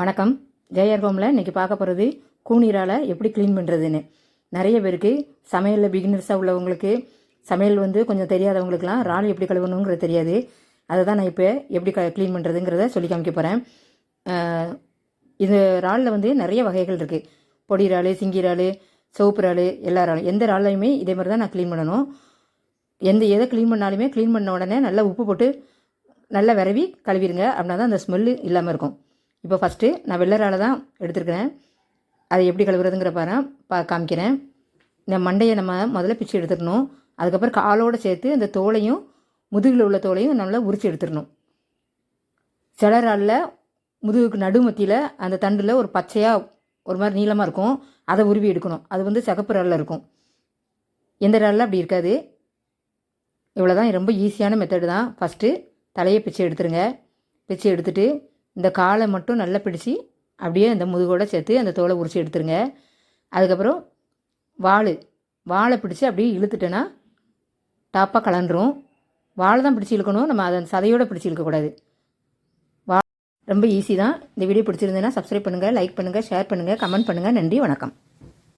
வணக்கம். ஜெயர் ஹோமில் இன்றைக்கி பார்க்க போகிறது கூனீரால் எப்படி க்ளீன் பண்ணுறதுன்னு நிறைய பேருக்கு சமையலில் பிகினர்ஸாக உள்ளவங்களுக்கு சமையல் வந்து கொஞ்சம் தெரியாதவங்களுக்குலாம் இறால் எப்படி கழுவணுங்கிறது தெரியாது. அதை தான் நான் இப்போ எப்படி க க்ளீன் பண்ணுறதுங்கிறத சொல்லி காமிக்க போகிறேன் இது இறாலில் வந்து நிறைய வகைகள் இருக்குது பொடி இறால் சிங்கி இறால் சிவப்பு இறால் எல்லா இறாலும் எந்த இறாலையுமே இதே மாதிரி தான் நான் க்ளீன் பண்ணணும். எந்த எதை க்ளீன் பண்ணாலுமே க்ளீன் பண்ண உடனே நல்லா உப்பு போட்டு நல்லா விரவி கழுவிடுங்க அப்படின்னா தான் அந்த ஸ்மெல்லு இல்லாமல் இருக்கும். இப்போ ஃபஸ்ட்டு நான் வெள்ளரால் தான் எடுத்துருக்கிறேன். அதை எப்படி கழுவுறதுங்கிற பாரு பா காமிக்கிறேன். இந்த மண்டையை நம்ம முதல்ல பிச்சு எடுத்துடணும். அதுக்கப்புறம் காலோடு சேர்த்து அந்த தோலையும் முதுகில் உள்ள தோலையும் நல்லா உரித்து எடுத்துடணும். சில இறாலில் முதுகுக்கு நடுமத்தியில் அந்த தண்டில் ஒரு பச்சையாக ஒரு மாதிரி நீளமாக இருக்கும். அதை உருவி எடுக்கணும். அது வந்து சிகப்பு இறாலில் இருக்கும். எந்த இறாலில் அப்படி இருக்காது. இவ்வளோ தான் ரொம்ப ஈஸியான மெத்தடு தான். ஃபஸ்ட்டு தலையை பிச்சு எடுத்துருங்க. பிச்சு எடுத்துகிட்டு இந்த காலை மட்டும் நல்லா பிடிச்சி அப்படியே அந்த முதுகோட சேர்த்து அந்த தோலை உரிச்சு எடுத்துருங்க. அதுக்கப்புறம் வாள் வாழை பிடிச்சி அப்படியே இழுத்துட்டேன்னா டாப்பாக கலண்டுரும் வாழை தான் பிடிச்சி இழுக்கணும். நம்ம அதை சதையோடு பிடிச்சி இழுக்கக்கூடாது வா ரொம்ப ஈஸி தான். இந்த வீடியோ பிடிச்சிருந்தேன்னா சப்ஸ்கிரைப் பண்ணுங்கள் லைக் பண்ணுங்கள் ஷேர் பண்ணுங்கள் கமெண்ட் பண்ணுங்கள் நன்றி வணக்கம்.